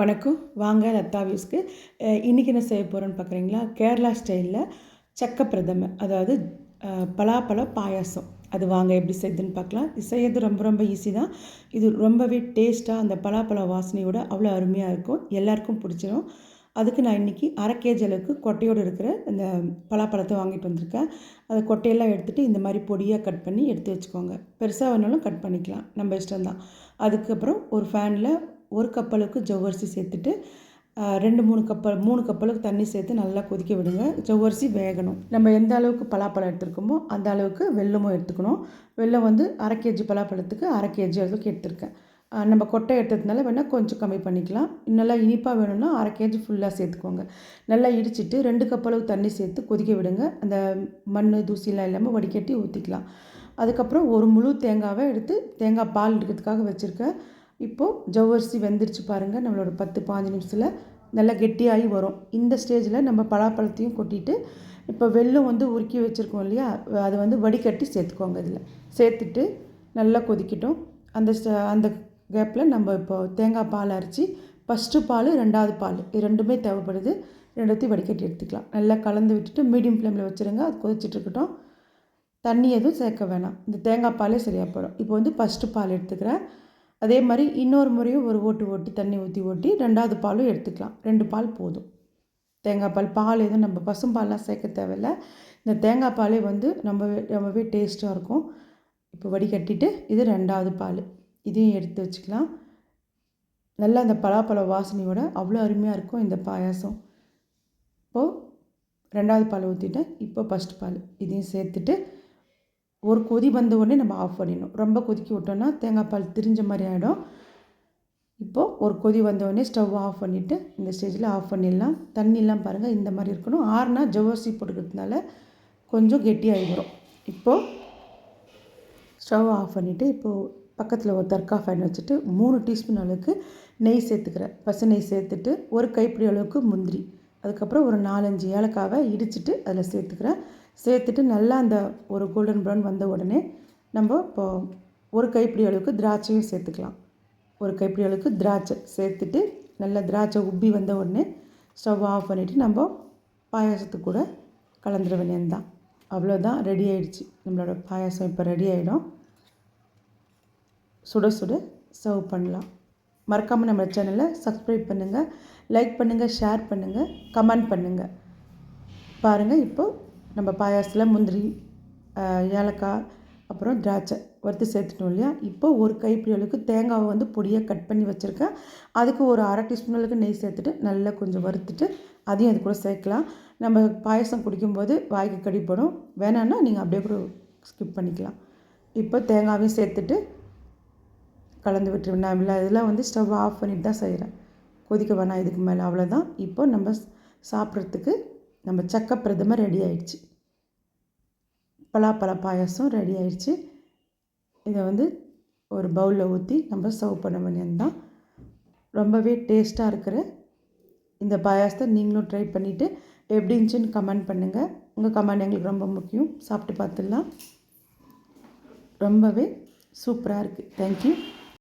வணக்கம். வாங்க லத்தா வியூஸ்க்கு. இன்றைக்கி இன்னைக்கு என்ன செய்ய போகிறோன்னு பார்க்குறீங்களா கேரளா ஸ்டைலில் சக்க பிரதம அதாவது பலாப்பழ பாயாசம். அது வாங்க எப்படி செய்யுதுன்னு பார்க்கலாம் இது செய்யறது ரொம்ப ரொம்ப ஈஸி தான். இது ரொம்பவே டேஸ்ட்டாக அந்த பலாப்பழ வாசனையோட அவ்வளோ அருமையாக இருக்கும். எல்லாருக்கும் பிடிச்சிரும். அதுக்கு நான் இன்றைக்கி அரை கேஜி அளவுக்கு கொட்டையோடு இருக்கிற அந்த பலாப்பழத்தை வாங்கிட்டு வந்திருக்கேன். அதை கொட்டையெல்லாம் எடுத்துகிட்டு இந்த மாதிரி பொடியாக கட் பண்ணி எடுத்து வச்சுக்கோங்க. பெருசாக வேணாலும் கட் பண்ணிக்கலாம். நம்ம இஷ்டம்தான். அதுக்கப்புறம் ஒரு ஃபேனில் ஒரு கப் அளவுக்கு ஜவ்வரிசி சேர்த்துட்டு ரெண்டு மூணு கப்பல் மூணு கப் அளவுக்கு தண்ணி சேர்த்து நல்லா கொதிக்க விடுங்க. ஜவ்வரிசி வேகணும். நம்ம எந்த அளவுக்கு பலாப்பழம் எடுத்துருக்கோமோ அந்த அளவுக்கு வெல்லமும் எடுத்துக்கணும். வெல்லம் வந்து அரை கேஜி பலாப்பழத்துக்கு அரை கேஜி அளவுக்கு எடுத்திருக்கேன். நம்ம கொட்டை எடுத்ததுனால வேணால் கொஞ்சம் கம்மி பண்ணிக்கலாம். நல்லா இனிப்பாக வேணும்னா அரை கேஜி ஃபுல்லாக சேர்த்துக்கோங்க. நல்லா இடிச்சிட்டு ரெண்டு கப் அளவு தண்ணி சேர்த்து கொதிக்க விடுங்க. அந்த மண் தூசிலாம் இல்லாமல் வடிகட்டி ஊற்றிக்கலாம் அதுக்கப்புறம் ஒரு முழு தேங்காவை எடுத்து தேங்காய் பால் எடுக்கிறதுக்காக வச்சுருக்கேன். இப்போது ஜவ்வரிசி வெந்துருச்சு பாருங்கள் நம்மளோட பத்து பாஞ்சு நிமிஷத்தில் நல்லா கெட்டியாகி வரும். இந்த ஸ்டேஜில் நம்ம பலாப்பழத்தையும் கொட்டிட்டு இப்போ வெள்ளம் வந்து உருக்கி வச்சுருக்கோம் இல்லையா அதை வந்து வடிகட்டி சேர்த்துக்கோங்க இதில். சேர்த்துட்டு நல்லா கொதிக்கட்டும். அந்த அந்த கேப்பில் நம்ம இப்போ தேங்காய் பால் அரைச்சி ஃபஸ்ட்டு பால் ரெண்டாவது பால் இது ரெண்டுமே தேவைப்படுது. ரெண்டுத்தையும் வடிகட்டி எடுத்துக்கலாம். நல்லா கலந்து விட்டுட்டு மீடியம் ஃப்ளேமில் வச்சுருங்க அது கொதிச்சிட்டு இருக்கட்டும். தண்ணி எதுவும் சேர்க்க வேணாம். இந்த தேங்காய் பாலே சரியாக போயிடும். இப்போ வந்து ஃபஸ்ட்டு பால் எடுத்துக்கிறேன். அதே மாதிரி இன்னொரு முறையும் ஒரு ஓட்டு ஓட்டி தண்ணி ஊற்றி ஓட்டி ரெண்டாவது பாலும் எடுத்துக்கலாம். ரெண்டு பால் போதும். தேங்காய் பால் பால் எதுவும் நம்ம பசும்பால்லாம் சேர்க்க தேவையில்ல. இந்த தேங்காய் பாலே வந்து நம்ம ரொம்பவே டேஸ்ட்டாக இருக்கும். இப்போ வடிகட்டிட்டு இது ரெண்டாவது பால். இதையும் எடுத்து வச்சுக்கலாம். நல்லா அந்த பலாப்பழ வாசனையோட அவ்வளோ அருமையாக இருக்கும் இந்த பாயாசம். இப்போது ரெண்டாவது பால் ஊற்றிட்டேன் இப்போ ஃபஸ்ட் பால். இதையும் சேர்த்துட்டு ஒரு கொதி வந்த உடனே நம்ம ஆஃப் பண்ணிடணும். ரொம்ப கொதிக்க விட்டோன்னா தேங்காய் பால் திரிஞ்ச மாதிரி ஆகிடும் இப்போது ஒரு கொதி வந்த உடனே ஸ்டவ் ஆஃப் பண்ணிவிட்டு இந்த ஸ்டேஜில் ஆஃப் பண்ணிடலாம். தண்ணிலாம் பாருங்கள் இந்த மாதிரி இருக்கணும். ஆறுனா ஜவ்வரிசி போட்டுக்கிறதுனால கொஞ்சம் கெட்டியாகி வரும். இப்போது ஸ்டவ் ஆஃப் பண்ணிவிட்டு இப்போது பக்கத்தில் ஒரு தர்கா ஃபேன் வச்சுட்டு மூணு டீஸ்பூன் அளவுக்கு நெய் சேர்த்துக்கிறேன். பசு நெய் சேர்த்துட்டு ஒரு கைப்பிடி அளவுக்கு முந்திரி. அதுக்கப்புறம் ஒரு நாலஞ்சு ஏலக்காவை இடிச்சிட்டு அதில் சேர்த்துக்கிறேன். சேர்த்துட்டு நல்லா அந்த ஒரு கோல்டன் ப்ரௌன் வந்த உடனே நம்ம இப்போ ஒரு கைப்பிடி அளவுக்கு திராட்சையும் சேர்த்துக்கலாம். ஒரு கைப்பிடி அளவுக்கு திராட்சை சேர்த்துட்டு நல்லா திராட்சை உப்பி வந்த உடனே ஸ்டவ் ஆஃப் பண்ணிவிட்டு நம்ம பாயாசத்துக்கு கூட கலந்துட வேண்டியதுதான். அவ்வளோதான் ரெடி ஆகிடுச்சு நம்மளோட பாயாசம் இப்போ ரெடி ஆகிடும் சுட சுட சர்வ் பண்ணலாம். மறக்காமல் நம்ம சேனலை சப்ஸ்கிரைப் பண்ணுங்கள் லைக் பண்ணுங்கள் ஷேர் பண்ணுங்கள் கமெண்ட் பண்ணுங்கள் பாருங்கள் இப்போது நம்ம பாயாசத்தில் முந்திரி ஏலக்காய் அப்புறம் திராட்சை வறுத்து சேர்த்துட்டோம் இல்லையா? இப்போ ஒரு கைப்பிடி அளவுக்கு தேங்காவை வந்து பொடியாக கட் பண்ணி வச்சுருக்கேன். அதுக்கு ஒரு அரை டீஸ்பூன் அளவுக்கு நெய் சேர்த்துட்டு நல்லா கொஞ்சம் வறுத்துட்டு அதையும் அது கூட சேர்க்கலாம். நம்ம பாயசம் குடிக்கும்போது வாய்க்கு கடிப்படும். வேணான்னா நீங்கள் அப்படியே கூட ஸ்கிப் பண்ணிக்கலாம். இப்போ தேங்காவையும் சேர்த்துட்டு கலந்து விட்டுருவேன். நான் இல்லை இதெல்லாம் வந்து ஸ்டவ் ஆஃப் பண்ணிட்டு தான் செய்கிறேன் கொதிக்க வேணாம் இதுக்கு மேலே. அவ்வளோதான் இப்போ நம்ம சாப்பிட்றதுக்கு நம்ம சக்க பிரதமர் ரெடி ஆயிடுச்சு. பலாப்பழ பாயாசம் ரெடி ஆயிடுச்சு. இதை வந்து ஒரு பவுலில் ஊற்றி நம்ம சர்வ் பண்ண வேண்டியதுதான். ரொம்பவே டேஸ்ட்டாக இருக்கிற இந்த பாயாசத்தை நீங்களும் ட்ரை பண்ணிவிட்டு எப்படி இருந்துச்சுன்னு கமெண்ட் பண்ணுங்கள் உங்கள் கமெண்ட் எங்களுக்கு ரொம்ப முக்கியம். சாப்பிட்டு பார்த்துடலாம். ரொம்பவே சூப்பராக இருக்குது தேங்க்யூ